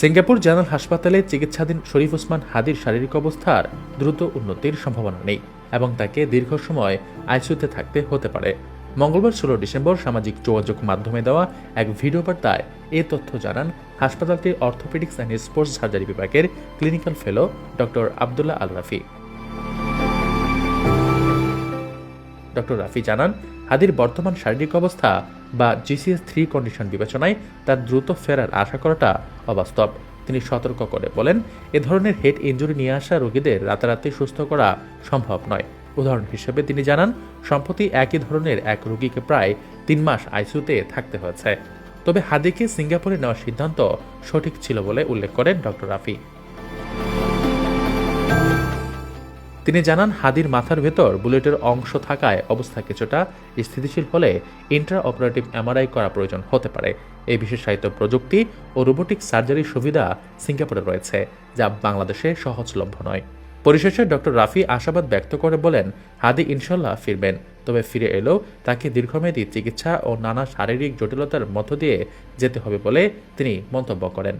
Singapore general হাসপাতালে চিকিৎসাধীন শরীফ ওসমান হাদির শারীরিক অবস্থার দ্রুত উন্নতির সম্ভাবনা নেই এবং তাকে দীর্ঘ সময় আইসিউতে থাকতে হতে পারে। মঙ্গলবার ষোলো ডিসেম্বর সামাজিক যোগাযোগ মাধ্যমে দেওয়া এক ভিডিও বার্তায় এ তথ্য জানান হাসপাতালটির অর্থোপেডিক্স অ্যান্ড স্পোর্টস সার্জারি বিভাগের clinical fellow doctor Abdullah Al Rafi doctor Rafi জানান, হাদির বর্তমান শারীরিক অবস্থা বা জিসিএস থ্রি কন্ডিশন বিবেচনায় তার দ্রুত ফেরার আশা করাটা অবাস্তব। তিনি সতর্ক করে বলেন, এ ধরনের হেড ইনজুরি নিয়ে আসা রোগীদের রাতারাতি সুস্থ করা সম্ভব নয়। উদাহরণ হিসেবে তিনি জানান, সম্প্রতি একই ধরনের এক রোগীকে প্রায় তিন মাস আইসিউতে থাকতে হয়েছে। তবে হাদিকে সিঙ্গাপুরে নেওয়ার সিদ্ধান্ত সঠিক ছিল বলে উল্লেখ করেন ডক্টর রাফি। তিনি জানান, হাদির মাথার ভেতর বুলেটের অংশ থাকায় অবস্থা কিছুটা স্থিতিশীল হলে ইন্ট্রা অপারেটিভ এমআরআই করা প্রয়োজন হতে পারে। এই বিশেষায়িত প্রযুক্তি ও রোবোটিক সার্জারির সুবিধা সিঙ্গাপুরে রয়েছে, যা বাংলাদেশে সহজলভ্য নয়। পরিশেষে ডক্টর রাফি আশাবাদ ব্যক্ত করে বলেন, হাদি ইনশাল্লাহ ফিরবেন, তবে ফিরে এলেও তাকে দীর্ঘমেয়াদী চিকিৎসা ও নানা শারীরিক জটিলতার মধ্য দিয়ে যেতে হবে বলে তিনি মন্তব্য করেন।